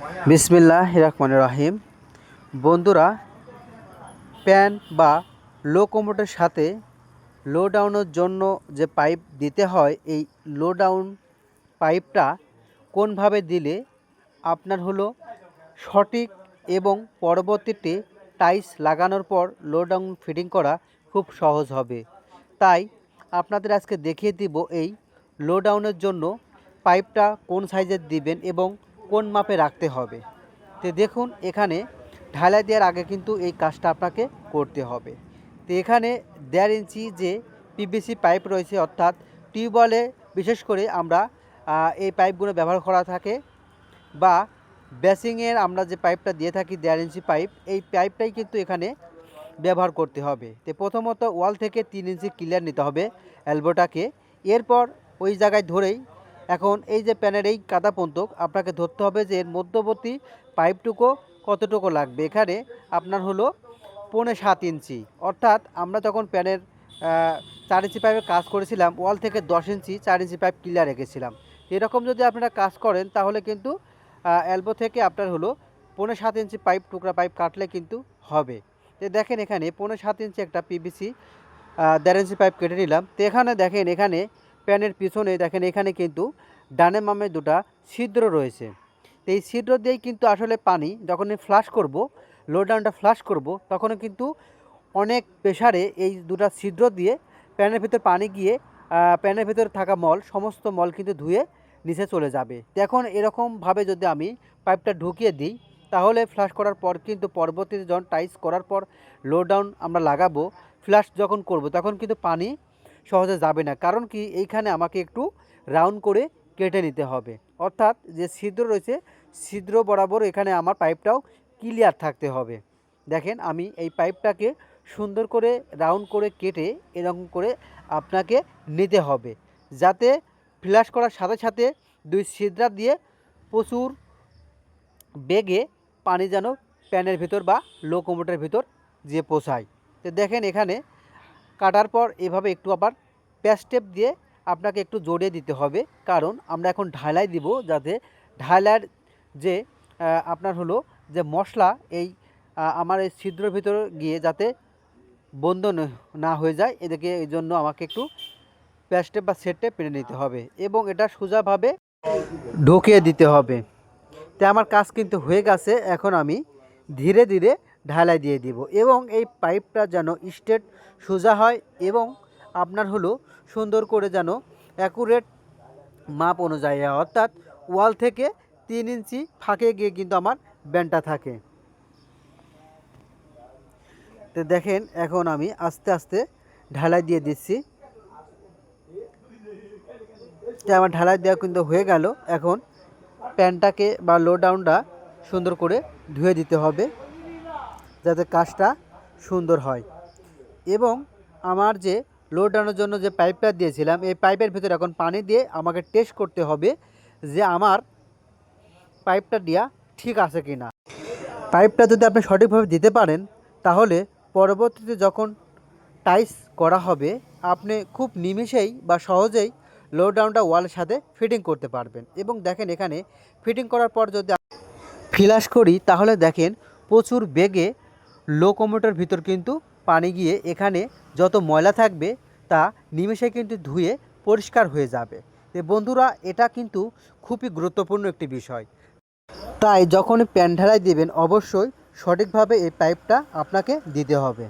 বিসমিল্লাহ রহমান রাহিম। বন্ধুরা, প্যান বা লো কমোটের সাথে লো ডাউনের জন্য যে পাইপ দিতে হয়, এই লো ডাউন পাইপটা কোনভাবে দিলে আপনার হলো সঠিক এবং পরবর্তীতে টাইস লাগানোর পর লো ডাউন ফিটিং করা খুব সহজ হবে। তাই আপনাদের আজকে দেখিয়ে দিব এই লো ডাউনের জন্য পাইপটা কোন সাইজের দিবেন এবং কোন মাপে রাখতে হবে? তো দেখুন, এখানে ঢালাই দেওয়ার আগে কিন্তু এই কাজটা আপনাকে করতে হবে। তো এখানে দেড় ইঞ্চি যে পিভিসি পাইপ রয়েছে, অর্থাৎ টিউবওয়েলে বিশেষ করে আমরা এই পাইপগুলো ব্যবহার করা থাকে বা বেসিংয়ের আমরা যে পাইপটা দিয়ে থাকি দেড় ইঞ্চি পাইপ এই পাইপটাই কিন্তু এখানে ব্যবহার করতে হবে। তো প্রথমত ওয়াল থেকে তিন ইঞ্চি ক্লিয়ার নিতে হবে অ্যালবোটাকে এরপর ওই জায়গায় ধরেই এখন এই যে প্যানের এই কাদা পন্তক, আপনাকে ধরতে হবে যে এর মধ্যবর্তী পাইপটুকু কতটুকু লাগবে? এখানে আপনার হলো পৌনে সাত ইঞ্চি। অর্থাৎ আমরা যখন প্যানের চার ইঞ্চি পাইপের কাজ করেছিলাম, ওয়াল থেকে দশ ইঞ্চি, চার ইঞ্চি পাইপ ক্লিয়ার রেখেছিলাম। এরকম যদি আপনারা কাজ করেন, তাহলে কিন্তু অ্যালবো থেকে আপনার হলো পৌনে সাত ইঞ্চি পাইপ, টুকরা পাইপ কাটলে কিন্তু হবে। তো দেখেন এখানে পৌনে সাত ইঞ্চি একটা পিভিসি দেড় ইঞ্চি পাইপ কেটে নিলাম। তো এখানে দেখেন, এখানে প্যানের পিছনে দেখেন এখানে কিন্তু ডানে মামে দুটা ছিদ্র রয়েছে। তো এই ছিদ্র দিয়েই কিন্তু আসলে পানি যখন ফ্লাশ করব লো ডাউনটা ফ্লাশ করব তখন কিন্তু অনেক প্রেশারে এই দুটা ছিদ্র দিয়ে প্যানের ভিতর পানি গিয়ে প্যানের ভিতরে থাকা মল, সমস্ত মল কিন্তু ধুয়ে নিচে চলে যাবে। এখন এরকমভাবে যদি আমি পাইপটা ঢুকিয়ে দিই, তাহলে ফ্লাশ করার পর কিন্তু পরবর্তীতে যখন টাইস করার পর লো ডাউন আমরা লাগাবো ফ্লাশ যখন করব, তখন কিন্তু পানি সহজে যাবে না। কারণ কি, এইখানে আমাকে একটু রাউন্ড করে কেটে নিতে হবে। অর্থাৎ যে ছিদ্র রয়েছে, ছিদ্র বরাবর এখানে আমার পাইপটাও ক্লিয়ার থাকতে হবে। দেখেন, আমি এই পাইপটাকে সুন্দর করে রাউন্ড করে কেটে এরকম করে আপনাকে নিতে হবে। যাতে ফ্ল্যাশ করার সাথে সাথে দুই ছিদ্রা দিয়ে প্রচুর বেগে পানি যেন প্যানের ভিতর বা লোকোমোটের ভিতর যে পোষায় তো দেখেন, এখানে কাটার পর এভাবে একটু আবার প্যাস্টেপ দিয়ে আপনাকে একটু জড়িয়ে দিতে হবে। কারণ আমরা এখন ঢালাই দিব যাতে ঢালাইয়ের যে আপনার হলো যে মশলা এই আমার এই ছিদ্রের ভিতর গিয়ে যাতে বন্ধ না হয়ে যায় এদিকে এই জন্য আমাকে একটু প্যাস্টেপ বা সেটে পেরে নিতে হবে এবং এটা সোজাভাবে ঢুকিয়ে দিতে হবে। তো আমার কাজ কিন্তু হয়ে গেছে, এখন আমি ধীরে ধীরে ঢালাই দিয়ে দিব এবং এই পাইপটা যেন স্ট্রেট সোজা হয় এবং আপনার হলো সুন্দর করে যেন অ্যাকুরেট মাপ অনুযায়ী, অর্থাৎ ওয়াল থেকে তিন ইঞ্চি ফাঁকে গিয়ে কিন্তু আমার ব্যান্ডটা থাকে। তো দেখেন, এখন আমি আস্তে আস্তে ঢালাই দিয়ে দিচ্ছি। তো আমার ঢালাই দেওয়া কিন্তু হয়ে গেল। এখন প্যানটাকে বা লো ডাউনটা সুন্দর করে ধুয়ে দিতে হবে। যাতে কাজটা সুন্দর হয়। এবং আমার যে লো ডাউনের জন্য যে পাইপটা দিয়েছিলাম, এই পাইপের ভিতরে এখন পানি দিয়ে আমাকে টেস্ট করতে হবে যে আমার পাইপটা দেওয়া ঠিক আছে কি না পাইপটা যদি আপনি সঠিকভাবে দিতে পারেন, তাহলে পরবর্তীতে যখন টাইস করা হবে, আপনি খুব নিমিষেই বা সহজেই লো ডাউনটা ওয়ালের সাথে ফিটিং করতে পারবেন। এবং দেখেন এখানে ফিটিং করার পর যদি ফিলাস করি, তাহলে দেখেন প্রচুর বেগে লোকোমোটার ভিতর কিন্তু পানি গিয়ে এখানে যত ময়লা থাকবে তা নিমেষে কিন্তু ধুয়ে পরিষ্কার হয়ে যাবে। বন্ধুরা, এটা কিন্তু খুবই গুরুত্বপূর্ণ একটি বিষয়। তাই যখন প্যান ঢালাই দেবেন, অবশ্যই সঠিকভাবে এই পাইপটা আপনাকে দিতে হবে।